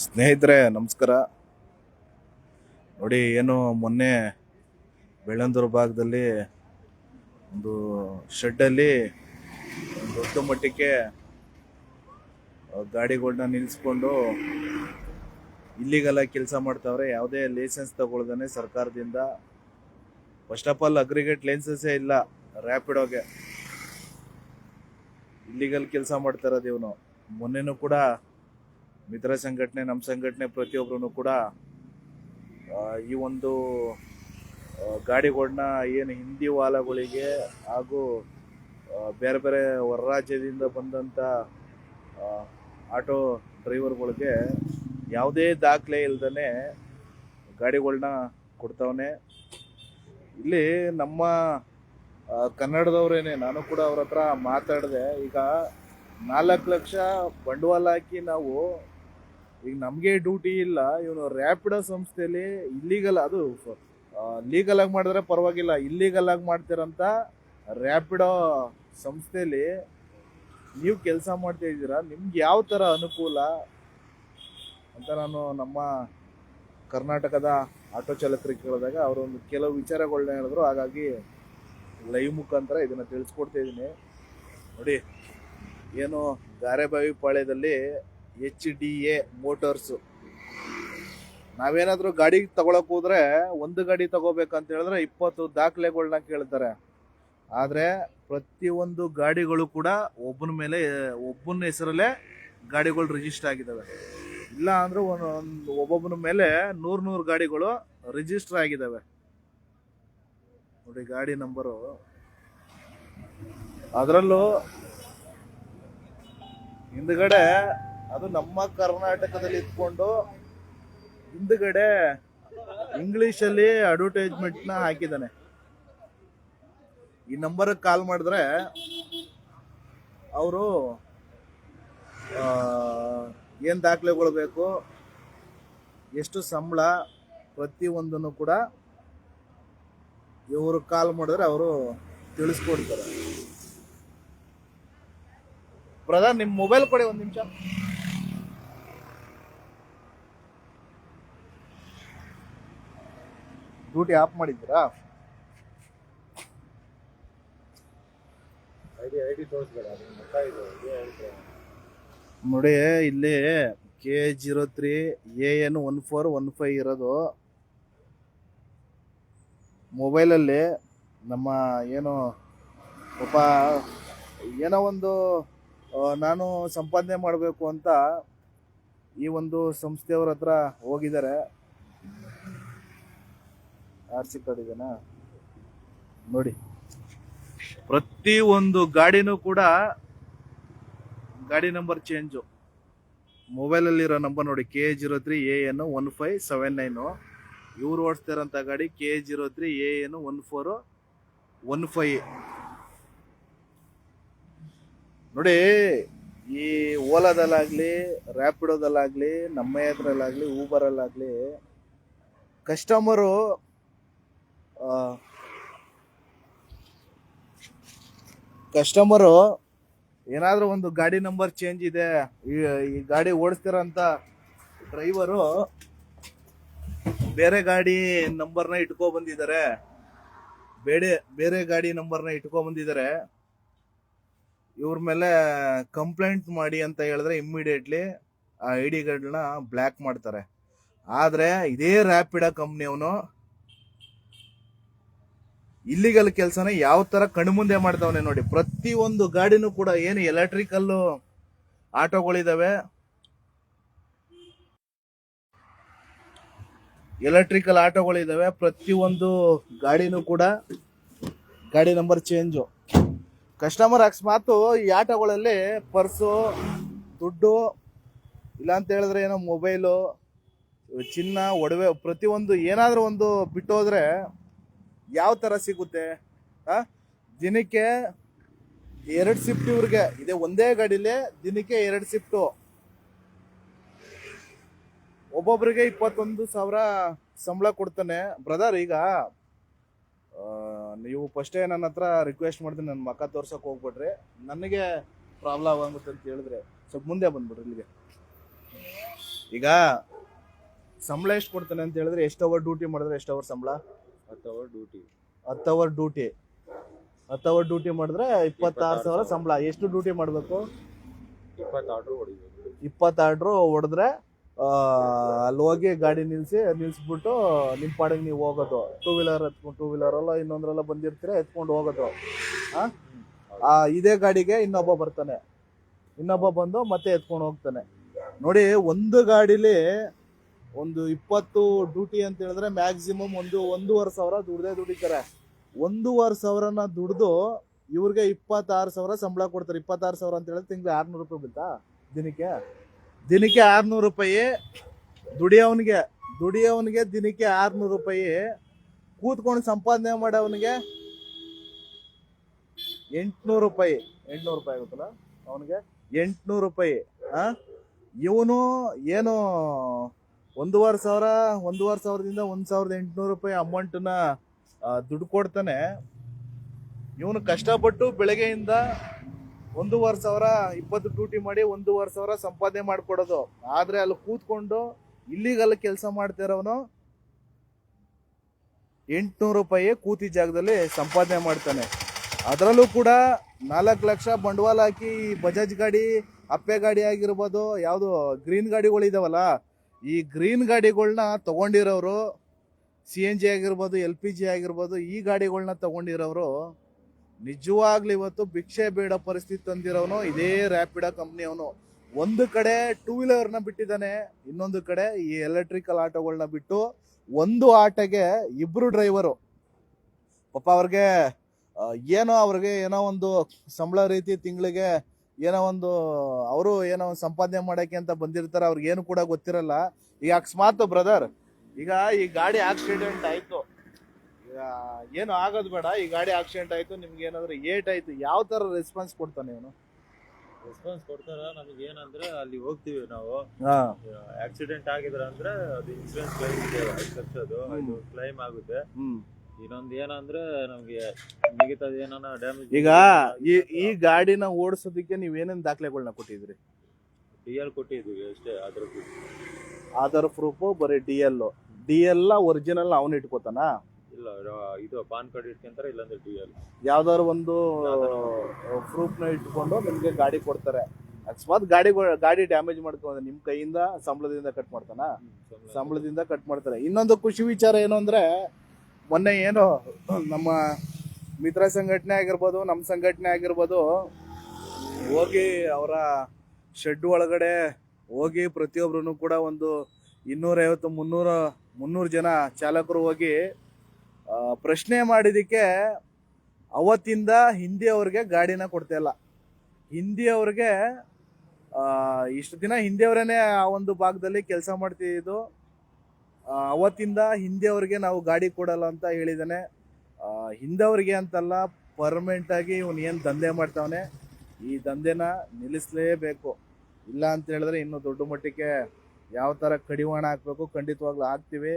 ಸ್ನೇಹಿತರೆ, ನಮಸ್ಕಾರ. ನೋಡಿ, ಏನು ಮೊನ್ನೆ ಬೆಳ್ಳಂದೂರು ಭಾಗದಲ್ಲಿ ಒಂದು ಶೆಡ್ಡಲ್ಲಿ ದೊಡ್ಡ ಮಟ್ಟಕ್ಕೆ ಗಾಡಿಗಳನ್ನ ನಿಲ್ಲಿಸ್ಕೊಂಡು ಇಲ್ಲಿಗೆಲ್ಲ ಕೆಲಸ ಮಾಡ್ತಾವ್ರೆ. ಯಾವುದೇ ಲೈಸೆನ್ಸ್ ತಗೊಳ್ದೇ ಸರ್ಕಾರದಿಂದ. ಫಸ್ಟ್ ಆಫ್ ಆಲ್ ಅಗ್ರಿಗೇಟ್ ಲೈಸೆನ್ಸೇ ಇಲ್ಲ ರ್ಯಾಪಿಡೋಗೆ ಇಲ್ಲಿಗಲ್ ಕೆಲಸ ಮಾಡ್ತಾ ಇವನು. ಮೊನ್ನೆನೂ ಕೂಡ ಮಿತ್ರ ಸಂಘಟನೆ ನಮ್ಮ ಸಂಘಟನೆ ಪ್ರತಿಯೊಬ್ಬರೂ ಕೂಡ ಈ ಒಂದು ಗಾಡಿಗಳನ್ನ ಏನು ಹಿಂದಿ ವಾಲಗಳಿಗೆ ಹಾಗೂ ಬೇರೆ ಬೇರೆ ಹೊರ ರಾಜ್ಯದಿಂದ ಬಂದಂಥ ಆಟೋ ಡ್ರೈವರ್ಗಳಿಗೆ ಯಾವುದೇ ದಾಖಲೆ ಇಲ್ದೇ ಗಾಡಿಗಳನ್ನ ಕೊಡ್ತಾವನೆ. ಇಲ್ಲಿ ನಮ್ಮ ಕನ್ನಡದವ್ರೇನೆ, ನಾನು ಕೂಡ ಅವ್ರ ಹತ್ರ ಮಾತಾಡಿದೆ. ಈಗ ನಾಲ್ಕು ಲಕ್ಷ ಬಂಡವಾಳ ಹಾಕಿ ನಾವು ಈಗ ನಮಗೆ ಡ್ಯೂಟಿ ಇಲ್ಲ, ಇವನು ರ್ಯಾಪಿಡೋ ಸಂಸ್ಥೆಯಲ್ಲಿ ಇಲ್ಲಿಗಲ್ ಅದು ಲೀಗಲ್ ಆಗಿ ಮಾಡಿದ್ರೆ ಪರವಾಗಿಲ್ಲ ಇಲ್ಲಿಗಲ್ ಆಗಿ ಮಾಡ್ತಿರಂತ ರ್ಯಾಪಿಡೋ ಸಂಸ್ಥೆಯಲ್ಲಿ ನೀವು ಕೆಲಸ ಮಾಡ್ತಾ ಇದ್ದೀರಾ, ನಿಮ್ಗೆ ಯಾವ ಥರ ಅನುಕೂಲ ಅಂತ ನಾನು ನಮ್ಮ ಕರ್ನಾಟಕದ ಆಟೋ ಚಾಲಕರಿಗೆ ಕೇಳಿದಾಗ ಅವರೊಂದು ಕೆಲವು ವಿಚಾರಗಳನ್ನ ಹೇಳಿದ್ರು, ಹಾಗಾಗಿ ಲೈವ್ ಮುಖಾಂತರ ಇದನ್ನು ತಿಳಿಸ್ಕೊಡ್ತಾ ಇದ್ದೀನಿ. ನೋಡಿ, ಏನು ಗಾರೆಬಾವಿ ಪಾಳ್ಯದಲ್ಲಿ ಎಚ್ ಡಿ ಎ ಮೋಟರ್ಸು ನಾವೇನಾದರೂ ಗಾಡಿ ತಗೊಳಕ್ ಹೋದ್ರೆ ಒಂದು ಗಾಡಿ ತಗೋಬೇಕಂತ ಹೇಳಿದ್ರೆ ಇಪ್ಪತ್ತು ದಾಖಲೆಗಳನ್ನ ಕೇಳ್ತಾರೆ. ಆದ್ರೆ ಪ್ರತಿಯೊಂದು ಗಾಡಿಗಳು ಕೂಡ ಒಬ್ಬನ ಮೇಲೆ, ಒಬ್ಬನ ಹೆಸರಲ್ಲೇ ಗಾಡಿಗಳು ರಿಜಿಸ್ಟರ್ ಆಗಿದ್ದಾವೆ ಇಲ್ಲ ಅಂದ್ರೆ ಒಂದು ಒಬ್ಬೊಬ್ಬನ ಮೇಲೆ ನೂರು ನೂರು ಗಾಡಿಗಳು ರಿಜಿಸ್ಟರ್ ಆಗಿದ್ದಾವೆ ನೋಡಿ ಗಾಡಿ ನಂಬರು ಅದರಲ್ಲೂ ಹಿಂದ್ಗಡೆ ಅದು ನಮ್ಮ ಕರ್ನಾಟಕದಲ್ಲಿ ಇದ್ಕೊಂಡು ಹಿಂದ್ಗಡೆ ಇಂಗ್ಲಿಷ್ ಅಲ್ಲಿ ಅಡ್ವರ್ಟೈಸ್ಮೆಂಟ್ನ ಹಾಕಿದ್ದಾನೆ. ಈ ನಂಬರ್ ಕಾಲ್ ಮಾಡಿದ್ರೆ ಅವರು ಏನು ದಾಖಲೆಗಳು ಬೇಕು ಎಷ್ಟು ಸಂಬಳ ಪ್ರತಿಯೊಂದನ್ನು ಕೂಡ ಇವರು ಕಾಲ್ ಮಾಡಿದ್ರೆ ಅವರು ತಿಳಿಸ್ಕೊಡ್ತಾರೆ. ಪ್ರಧಾನ್ ನಿಮ್ಮ ಮೊಬೈಲ್ ಕೊಡಿ ಒಂದು ನಿಮಿಷ. ಡ್ಯೂಟಿ ಆಫ್ ಮಾಡಿದ್ದೀರಾ. ನೋಡಿ ಇಲ್ಲಿ K zero three A N one four one five ಇರೋದು ಮೊಬೈಲಲ್ಲಿ ನಮ್ಮ ಏನು ಪಾಪ ಏನೋ ಒಂದು ನಾನು ಸಂಪಾದನೆ ಮಾಡಬೇಕು ಅಂತ ಈ ಒಂದು ಸಂಸ್ಥೆಯವ್ರ ಹತ್ರ ಹೋಗಿದ್ದಾರೆ. ಆರ್ ಸಿ ಕಾರ್ಡ್ ಇದೆನಾ? ನೋಡಿ. ಪ್ರತಿ ಒಂದು ಗಾಡಿನೂ ಕೂಡ ಗಾಡಿ ನಂಬರ್ ಚೇಂಜು ಮೊಬೈಲಲ್ಲಿರೋ ನಂಬರ್ ನೋಡಿ K zero three A N one five seven nine ಇವ್ರು ಓಡಿಸ್ತಿರೋಂಥ ಗಾಡಿ K zero three A N one four one five ನೋಡಿ, ಈ ಓಲಾದಲ್ಲಾಗಲಿ ರ್ಯಾಪಿಡೋದಲ್ಲಾಗಲಿ ನಮ್ಮ ಎದ್ರಲ್ಲಾಗಲಿ ಊಬರಲ್ಲಾಗಲಿ ಕಸ್ಟಮರು ಕಸ್ಟಮರು ಏನಾದರೂ ಒಂದು ಗಾಡಿ ನಂಬರ್ ಚೇಂಜ್ ಇದೆ, ಈ ಗಾಡಿ ಓಡಿಸ್ತಿರೋಂಥ ಡ್ರೈವರು ಬೇರೆ ಗಾಡಿ ನಂಬರ್ನ ಇಟ್ಕೊ ಬಂದಿದ್ದಾರೆ ಬೇರೆ ಬೇರೆ ಗಾಡಿ ನಂಬರ್ನ ಇಟ್ಕೊ ಬಂದಿದ್ದಾರೆ ಇವ್ರ ಮೇಲೆ ಕಂಪ್ಲೇಂಟ್ ಮಾಡಿ ಅಂತ ಹೇಳಿದ್ರೆ ಇಮ್ಮಿಡಿಯೇಟ್ಲಿ ಆ ಐ ಡಿಗಳನ್ನ ಬ್ಲ್ಯಾಕ್ ಮಾಡ್ತಾರೆ. ಆದರೆ ಇದೇ ರ್ಯಾಪಿಡ ಕಂಪ್ನಿಯವನು ಇಲ್ಲಿಗಲ್ ಕೆಲಸನ ಯಾವ ತರ ಕಣ್ಮುಂದೆ ಮಾಡ್ತಾವನೆ ನೋಡಿ. ಪ್ರತಿಯೊಂದು ಗಾಡಿನೂ ಕೂಡ ಏನು ಎಲೆಕ್ಟ್ರಿಕಲ್ ಆಟೋಗಳಿದಾವೆ. ಎಲೆಕ್ಟ್ರಿಕಲ್ ಆಟೋಗಳಿದಾವೆ. ಪ್ರತಿಯೊಂದು ಗಾಡಿನೂ ಕೂಡ ಗಾಡಿ ನಂಬರ್ ಚೇಂಜು ಕಸ್ಟಮರ್ ಅಕಸ್ಮಾತ್ ಈ ಆಟೋಗಳಲ್ಲಿ ಪರ್ಸು ದುಡ್ಡು, ಇಲ್ಲ ಅಂತ ಹೇಳಿದ್ರೆ ಏನೋ ಮೊಬೈಲು ಚಿನ್ನ, ಒಡವೆ, ಪ್ರತಿಯೊಂದು ಏನಾದರೂ ಒಂದು ಬಿಟ್ಟು ಯಾವ ಥರ ಸಿಗುತ್ತೆ? ದಿನಕ್ಕೆ ಎರಡು ಶಿಫ್ಟ್ ಇವ್ರಿಗೆ. ಇದೆ ಒಂದೇ ಗಾಡಿಲಿ ದಿನಕ್ಕೆ ಎರಡು ಶಿಫ್ಟು ಒಬ್ಬೊಬ್ರಿಗೆ ಇಪ್ಪತ್ತೊಂದು ಸಾವಿರ ಸಂಬಳ ಕೊಡ್ತಾನೆ. ಬ್ರದರ್ ಈಗ ನೀವು ಫಸ್ಟೇ ನನ್ನ ಹತ್ರ ರಿಕ್ವೆಸ್ಟ್ ಮಾಡ್ತೀನಿ ನನ್ನ ಮಕ್ಕ ತೋರ್ಸೋಕೆ ಹೋಗ್ಬಿಡ್ರಿ. ನನಗೆ ಪ್ರಾಬ್ಲಮ್ ಆಗುತ್ತೆ ಅಂತ ಹೇಳಿದ್ರೆ ಸ್ವಲ್ಪ ಮುಂದೆ ಬಂದ್ಬಿಡ್ರಿ ಇಲ್ಲಿಗೆ. ಈಗ ಸಂಬಳ ಎಷ್ಟು ಕೊಡ್ತಾನೆ ಅಂತ ಹೇಳಿದ್ರೆ ಎಷ್ಟು ಅವರ್ ಡ್ಯೂಟಿ ಮಾಡಿದ್ರೆ ಎಷ್ಟು ಅವರ್ ಸಂಬಳ? ಹತ್ತು ಅವರ್ ಡ್ಯೂಟಿ ಹತ್ತು ಅವರ್ ಡ್ಯೂಟಿ ಹತ್ತು ಅವರ್ ಡ್ಯೂಟಿ ಮಾಡಿದ್ರೆ ಇಪ್ಪತ್ತಾರು ಸಾವಿರ ಸಂಬಳ. ಎಷ್ಟು ಡ್ಯೂಟಿ ಮಾಡಬೇಕು? ಇಪ್ಪತ್ತು ಆರ್ಡ್ರು ಹೊಡಿಬೇಕು ಇಪ್ಪತ್ತಾರ್ಡ್ರು ಹೊಡೆದ್ರೆ ಅಲ್ಲಿ ಹೋಗಿ ಗಾಡಿ ನಿಲ್ಸಿ ನಿಲ್ಲಿಸ್ಬಿಟ್ಟು ನಿಮ್ಮ ಪಾಡಿಗೆ ನೀವು ಹೋಗೋದು. ಟೂ ವೀಲರ್ ಎತ್ಕೊಂಡು ಟೂ ವೀಲರಲ್ಲ ಇನ್ನೊಂದ್ರಲ್ಲ ಬಂದಿರ್ತೀರ ಎತ್ಕೊಂಡು ಹೋಗೋದು? ಆ ಇದೇ ಗಾಡಿಗೆ ಇನ್ನೊಬ್ಬ ಬರ್ತಾನೆ. ಇನ್ನೊಬ್ಬ ಬಂದು ಮತ್ತೆ ಎತ್ಕೊಂಡು ಹೋಗ್ತಾನೆ. ನೋಡಿ ಒಂದು ಗಾಡಿಲಿ ಒಂದು ಇಪ್ಪತ್ತು ಡ್ಯೂಟಿ ಅಂತ ಹೇಳಿದ್ರೆ ಮ್ಯಾಕ್ಸಿಮಮ್ ಒಂದು ಒಂದೂವರೆ ಸಾವಿರ ದುಡ್ದೇ ದುಡಿತಾರೆ. ಒಂದೂವರೆ ಸಾವಿರನ ದುಡ್ದು ಇವ್ರಿಗೆ ಇಪ್ಪತ್ತಾರು ಸಾವಿರ ಸಂಬಳ ಕೊಡ್ತಾರೆ. ಇಪ್ಪತ್ತಾರು ಸಾವಿರ ಅಂತ ಹೇಳಿದ್ರೆ ತಿಂಗ್ಳು ಆರ್ನೂರು ರೂಪಾಯಿ ಬೀಳ್ತಾ ದಿನಕ್ಕೆ? ದಿನಕ್ಕೆ ಆರ್ನೂರು ರೂಪಾಯಿ ದುಡಿಯೋವನಿಗೆ ದುಡಿಯೋವನಿಗೆ ದಿನಕ್ಕೆ ಆರ್ನೂರು ರೂಪಾಯಿ. ಕೂತ್ಕೊಂಡು ಸಂಪಾದನೆ ಮಾಡೋವನಿಗೆ ಎಂಟುನೂರು ರೂಪಾಯಿ. ಎಂಟ್ನೂರು ರೂಪಾಯಿ ಆಗುತ್ತಲ್ಲ ಅವನಿಗೆ? ಎಂಟುನೂರು ರೂಪಾಯಿ ಇವನು ಏನು ಒಂದೂವರೆ ಸಾವಿರ, ಒಂದೂವರೆ ಸಾವಿರದಿಂದ ಒಂದು ಸಾವಿರದ ಎಂಟುನೂರು ರೂಪಾಯಿ ಅಮೌಂಟನ್ನ ದುಡ್ಡು ಕೊಡ್ತಾನೆ. ಇವನು ಕಷ್ಟಪಟ್ಟು ಬೆಳಗ್ಗೆಯಿಂದ ಒಂದೂವರೆ ಸಾವಿರ, ಇಪ್ಪತ್ತು ಡ್ಯೂಟಿ ಮಾಡಿ ಒಂದೂವರೆ ಸಾವಿರ ಸಂಪಾದನೆ ಮಾಡಿಕೊಡೋದು. ಆದರೆ ಅಲ್ಲಿ ಕೂತ್ಕೊಂಡು ಇಲ್ಲಿಗಲ್ಲ ಕೆಲಸ ಮಾಡ್ತಿರೋನು ಎಂಟುನೂರು ರೂಪಾಯಿ ಕೂತಿ ಜಾಗದಲ್ಲಿ ಸಂಪಾದನೆ ಮಾಡ್ತಾನೆ. ಅದರಲ್ಲೂ ಕೂಡ ನಾಲ್ಕು ಲಕ್ಷ ಬಂಡವಾಳ ಹಾಕಿ ಬಜಾಜ್ ಗಾಡಿ, ಅಪ್ಪೆ ಗಾಡಿ ಆಗಿರ್ಬೋದು, ಯಾವುದು ಗ್ರೀನ್ ಗಾಡಿಗಳು ಇದಾವಲ್ಲ ಈ ಗ್ರೀನ್ ಗಾಡಿಗಳನ್ನ ತಗೊಂಡಿರೋರು ಸಿ ಎನ್ ಜಿ ಆಗಿರ್ಬೋದು, ಎಲ್ ಪಿ ಜಿ ಆಗಿರ್ಬೋದು, ಈ ಗಾಡಿಗಳನ್ನ ತಗೊಂಡಿರೋರು ನಿಜವಾಗ್ಲೂ ಇವತ್ತು ಭಿಕ್ಷೆ ಬೇಡ ಪರಿಸ್ಥಿತಿ ತಂದಿರೋನು, ಇದೇ ರ್ಯಾಪಿಡೋ ಕಂಪ್ನಿ ಅವನು. ಒಂದು ಕಡೆ ಟೂ ವೀಲರ್ನ ಬಿಟ್ಟಿದ್ದಾನೆ, ಇನ್ನೊಂದು ಕಡೆ ಈ ಎಲೆಕ್ಟ್ರಿಕಲ್ ಆಟೋಗಳನ್ನ ಬಿಟ್ಟು ಒಂದು ಆಟೋಗೆ ಇಬ್ರು ಡ್ರೈವರು ಪಾಪ ಅವ್ರಿಗೆ ಏನೋ ಅವ್ರಿಗೆ ಏನೋ ಒಂದು ಸಂಬಳ ರೀತಿ ತಿಂಗಳಿಗೆ ಏನೋ ಒಂದು ಅವರು ಏನೋ ಒಂದು ಸಂಪಾದನೆ ಮಾಡಕ್ಕೆ ಅಂತ ಬಂದಿರ್ತಾರೆ ಅವ್ರಿಗೇನು ಕೂಡ ಗೊತ್ತಿರಲ್ಲ. ಈಗ ಅಕಸ್ಮಾತ್ ಬ್ರದರ್ ಈಗ ಈ ಗಾಡಿ ಆಕ್ಸಿಡೆಂಟ್ ಆಯ್ತು. ಈಗ ಏನು ಆಗೋದು ಬೇಡ ಈ ಗಾಡಿ ಆಕ್ಸಿಡೆಂಟ್ ಆಯ್ತು ನಿಮ್ಗೆ ಏನಾದರೂ ಏಟ್ ಆಯ್ತು ಯಾವ ತರ ರೆಸ್ಪಾನ್ಸ್ ಕೊಡ್ತಾನೆ ಇವನು? ರೆಸ್ಪಾನ್ಸ್ ಕೊಡ್ತಾರ? ನಮಗೆ ಏನಂದ್ರೆ ಅಲ್ಲಿ ಹೋಗ್ತೀವಿ ನಾವು. ಹಾ. ಆಕ್ಸಿಡೆಂಟ್ ಆಗಿದ್ರೆ ಅಂದ್ರೆ ಅದು ಇನ್ಸೂರೆನ್ಸ್ ಕ್ಲೈಮ್ ಇದೆ ಐದು ಲಕ್ಷದ್ದು ಅದು ಕ್ಲೈಮ್ ಆಗುತ್ತೆ. ಇನ್ನೊಂದು ಏನಂದ್ರೆ ನಮಗೆ ಮಿಗತಾದ ಏನಾನ ಡ್ಯಾಮೇಜ್ ಈಗ ಈ ಈ ಗಾಡಿನ ಓಡಿಸೋದಕ್ಕೆ ನೀವು ಏನೇನ್ ದಾಖಲೆಗಳನ್ನ ಕೊಟ್ಟಿದ್ರಿ? ಡಿ ಎಲ್ ಕೊಟ್ಟಿದ್ದೀವಿ ಅಷ್ಟೇ ಅದ್ರ ಆಧಾರ್ ಪ್ರೂಫ್ ಬರೀ D L D L original ಅವನ್ ಇಟ್ಕೋತಾನ? ಇಲ್ಲ ರ- ಇದು ಪಾನ್ ಕಾರ್ಡ್ ಇಟ್ಕೊಂತಾರೆ ಇಲ್ಲಾಂದ್ರೆ ಡಿ ಎಲ್ ಯಾವ್ದಾದ್ರು ಒಂದು ಪ್ರೂಫ್ನ ಇಟ್ಕೊಂಡು ನಿಮಗೆ ಗಾಡಿ ಕೊಡ್ತಾರೆ. ಅಕಸ್ಮಾತ್ ಗಾಡಿ ಗಾಡಿ ಡ್ಯಾಮೇಜ್ ಮಾಡ್ಕೊಂಡ್ರೆ ನಿಮ್ಮ ಕೈಯಿಂದ ಸಂಬಳದಿಂದ ಕಟ್ ಮಾಡ್ತಾನ? ಸಂಬಳದಿಂದ. ಕಟ್ ಮಾಡ್ತಾರೆ. ಇನ್ನೊಂದು ಖುಷಿ ವಿಚಾರ ಏನು ಅಂದ್ರೆ ಮೊನ್ನೆ ಏನು ನಮ್ಮ ಮಿತ್ರ ಸಂಘಟನೆ ಆಗಿರ್ಬೋದು ನಮ್ಮ ಸಂಘಟನೆ ಆಗಿರ್ಬೋದು ಹೋಗಿ ಅವರ ಶೆಡ್ ಒಳಗಡೆ ಹೋಗಿ ಪ್ರತಿಯೊಬ್ಬರೂ ಕೂಡ ಒಂದು ಇನ್ನೂರೈವತ್ತು ಮುನ್ನೂರ ಮುನ್ನೂರು ಜನ ಚಾಲಕರು ಹೋಗಿ ಪ್ರಶ್ನೆ ಮಾಡಿದ್ದಕ್ಕೆ ಅವತ್ತಿಂದ ಹಿಂದಿ ಅವ್ರಿಗೆ ಗಾಡಿನ ಕೊಡ್ತಾಯಿಲ್ಲ ಹಿಂದಿ ಅವ್ರಿಗೆ ಆ, ಇಷ್ಟು ದಿನ ಹಿಂದಿಯವರೇ ಆ ಒಂದು ಭಾಗದಲ್ಲಿ ಕೆಲಸ ಮಾಡ್ತಿದ್ದು. ಅವತ್ತಿಂದ ಹಿಂದೆಯವ್ರಿಗೆ ನಾವು ಗಾಡಿ ಕೊಡಲ್ಲ ಅಂತ ಹೇಳಿದ್ದಾನೆ ಹಿಂದೆ ಅವ್ರಿಗೆ ಅಂತಲ್ಲ ಪರ್ಮನೆಂಟ್ ಆಗಿ ಇವನು ಏನು ದಂಧೆ ಮಾಡ್ತಾವನೆ, ಈ ದಂಧೆನ ನಿಲ್ಲಿಸಲೇಬೇಕು. ಇಲ್ಲ ಅಂತ ಹೇಳಿದ್ರೆ ಇನ್ನು ದೊಡ್ಡ ಮಟ್ಟಕ್ಕೆ ಯಾವ ಥರ ಕಡಿವಾಣ ಹಾಕಬೇಕು, ಖಂಡಿತವಾಗ್ಲೂ ಹಾಕ್ತೀವಿ.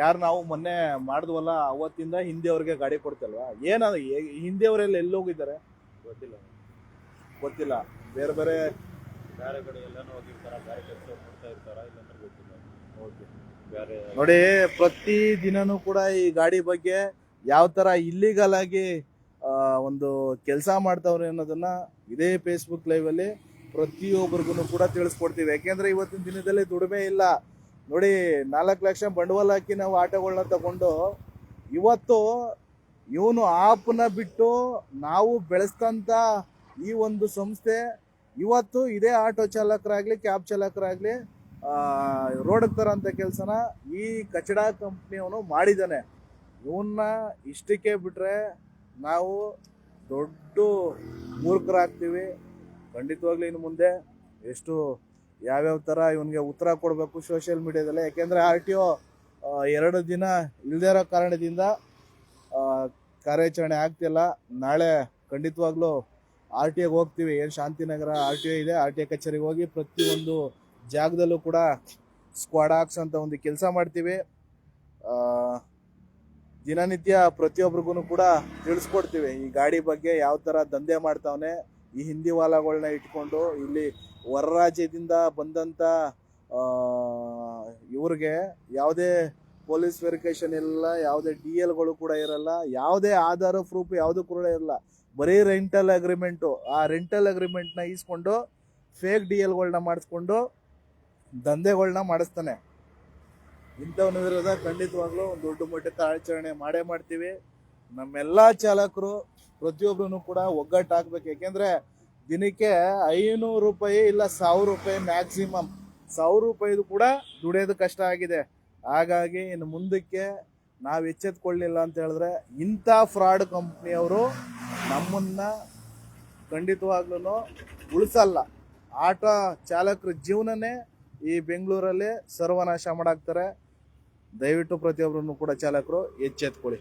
ಯಾರು ನಾವು ಮೊನ್ನೆ ಮಾಡಿದ್ವಲ್ಲ, ಅವತ್ತಿಂದ ಹಿಂದೆಯವ್ರಿಗೆ ಗಾಡಿ ಕೊಡ್ತಲ್ವಾ? ಏನದು ಹಿಂದೆಯವರೆಲ್ಲ ಎಲ್ಲಿ ಹೋಗಿದ್ದಾರೆ? ಗೊತ್ತಿಲ್ಲ. ಗೊತ್ತಿಲ್ಲ. ಬೇರೆ ಬೇರೆ ಬೇರೆ ಕಡೆ ಎಲ್ಲಾನು ಹೋಗಿರ್ತಾರ? ಬೇರೆ ಕೆಲಸ ಮಾಡ್ತಾ ಇರ್ತಾರ? ಬೇರೆ ನೋಡಿ ಪ್ರತಿ ದಿನನೂ ಕೂಡ ಈ ಗಾಡಿ ಬಗ್ಗೆ ಯಾವ ತರ ಇಲ್ಲಿಗಲ್ ಆಗಿ ಒಂದು ಕೆಲಸ ಮಾಡ್ತಾವ್ರೆ ಅನ್ನೋದನ್ನ ಇದೇ ಫೇಸ್ಬುಕ್ ಲೈವ್ ಅಲ್ಲಿ ಪ್ರತಿಯೊಬ್ಬರಿಗೂ ಕೂಡ ತಿಳಿಸ್ಕೊಡ್ತೀವಿ. ಯಾಕೆಂದ್ರೆ ಇವತ್ತಿನ ದಿನದಲ್ಲಿ ದುಡಿಮೆ ಇಲ್ಲ. ನೋಡಿ ನಾಲ್ಕು ಲಕ್ಷ ಬಂಡವಾಳ ಹಾಕಿ ನಾವು ಆಟೋಗಳನ್ನ ತಗೊಂಡು ಇವತ್ತು ಇವನು ಆಪ್ನ ಬಿಟ್ಟು ನಾವು ಬೆಳೆಸ್ತಂತ ಈ ಒಂದು ಸಂಸ್ಥೆ ಇವತ್ತು ಇದೇ ಆಟೋ ಚಾಲಕರಾಗ್ಲಿ ಕ್ಯಾಬ್ ಚಾಲಕರಾಗ್ಲಿ ರೋಡ್ಗೆ ತರೋಂಥ ಕೆಲಸನ ಈ ಕಚಡ ಕಂಪ್ನಿಯವನು ಮಾಡಿದ್ದಾನೆ. ಇವನ್ನ ಇಷ್ಟಕ್ಕೆ ಬಿಟ್ರೆ ನಾವು ದೊಡ್ಡ ಮೂರ್ಖರಾಗ್ತೀವಿ ಖಂಡಿತವಾಗ್ಲೂ ಇನ್ನು ಮುಂದೆ ಎಷ್ಟು ಯಾವ್ಯಾವ ಥರ ಇವನಿಗೆ ಉತ್ತರ ಕೊಡಬೇಕು ಸೋಷಿಯಲ್ ಮೀಡಿಯಾದಲ್ಲಿ ಯಾಕೆಂದರೆ ಆರ್ ಟಿ ಒ ಎರಡು ದಿನ ಇಲ್ಲದೇ ಇರೋ ಕಾರಣದಿಂದ ಕಾರ್ಯಾಚರಣೆ ಆಗ್ತಿಲ್ಲ. ನಾಳೆ ಖಂಡಿತವಾಗ್ಲೂ ಆರ್ ಟಿ ಐಗೆ ಹೋಗ್ತೀವಿ. ಏನು ಶಾಂತಿನಗರ ಆರ್ ಟಿ ಐ ಇದೆ. ಆರ್ ಟಿ ಐ ಕಚೇರಿಗೆ ಹೋಗಿ ಪ್ರತಿಯೊಂದು ಜಾಗದಲ್ಲೂ ಕೂಡ ಸ್ಕ್ವಾಡ್ ಆಕ್ಸ್ ಅಂತ ಒಂದು ಕೆಲಸ ಮಾಡ್ತೀವಿ. ದಿನನಿತ್ಯ ಪ್ರತಿಯೊಬ್ರಿಗೂ ಕೂಡ ತಿಳಿಸ್ಕೊಡ್ತೀವಿ. ಈ ಗಾಡಿ ಬಗ್ಗೆ ಯಾವ ಥರ ದಂಧೆ ಮಾಡ್ತಾವನೆ, ಈ ಹಿಂದಿ ವಾಲಗಳನ್ನ ಇಟ್ಕೊಂಡು ಇಲ್ಲಿ ಹೊರ ರಾಜ್ಯದಿಂದ ಬಂದಂಥ ಇವ್ರಿಗೆ ಯಾವುದೇ ಪೊಲೀಸ್ ವೆರಿಫಿಕೇಶನ್ ಇಲ್ಲ, ಯಾವುದೇ ಡಿ ಎಲ್ಗಳು ಕೂಡ ಇರಲ್ಲ, ಯಾವುದೇ ಆಧಾರ ಪ್ರೂಫ್ ಯಾವುದು ಕೂಡ ಇರಲ್ಲ ಬರೀ ರೆಂಟಲ್ ಅಗ್ರಿಮೆಂಟು ಆ ರೆಂಟಲ್ ಅಗ್ರಿಮೆಂಟ್ನ ಈಸ್ಕೊಂಡು ಫೇಕ್ ಡಿ ಎಲ್ಗಳನ್ನ ಮಾಡಿಸ್ಕೊಂಡು ದಂಧೆಗಳನ್ನ ಮಾಡಿಸ್ತಾನೆ. ಇಂಥವನ ವಿರೋಧ ಖಂಡಿತವಾಗ್ಲೂ ಒಂದು ದೊಡ್ಡ ಮಟ್ಟಕ್ಕೆ ಆಚರಣೆ ಮಾಡೇ ಮಾಡ್ತೀವಿ. ನಮ್ಮೆಲ್ಲ ಚಾಲಕರು ಪ್ರತಿಯೊಬ್ಬರೂ ಕೂಡ ಒಗ್ಗಟ್ಟು ಹಾಕ್ಬೇಕು ಯಾಕೆಂದ್ರೆ ದಿನಕ್ಕೆ ಐನೂರು ರೂಪಾಯಿ ಇಲ್ಲ ಸಾವಿರ ರೂಪಾಯಿ ಮ್ಯಾಕ್ಸಿಮಮ್ ಸಾವಿರ ರೂಪಾಯಿದು ಕೂಡ ದುಡಿಯೋದು ಕಷ್ಟ ಆಗಿದೆ. ಹಾಗಾಗಿ ಇನ್ನು ಮುಂದಕ್ಕೆ ನಾವು ಎಚ್ಚೆತ್ಕೊಳ್ಳಿಲ್ಲ ಅಂತ ಹೇಳಿದ್ರೆ ಇಂಥ ಫ್ರಾಡ್ ಕಂಪ್ನಿಯವರು ನಮ್ಮನ್ನ ಖಂಡಿತವಾಗ್ಲೂ ಉಳಿಸಲ್ಲ. ಆಟೋ ಚಾಲಕರ ಜೀವನನೇ ಈ ಬೆಂಗಳೂರಲ್ಲಿ ಸರ್ವನಾಶ ಮಾಡಾಕ್ತಾರೆ. ದಯವಿಟ್ಟು ಪ್ರತಿಯೊಬ್ಬರನ್ನು ಕೂಡ ಚಾಲಕರು ಎಚ್ಚೆತ್ಕೊಳ್ಳಿ.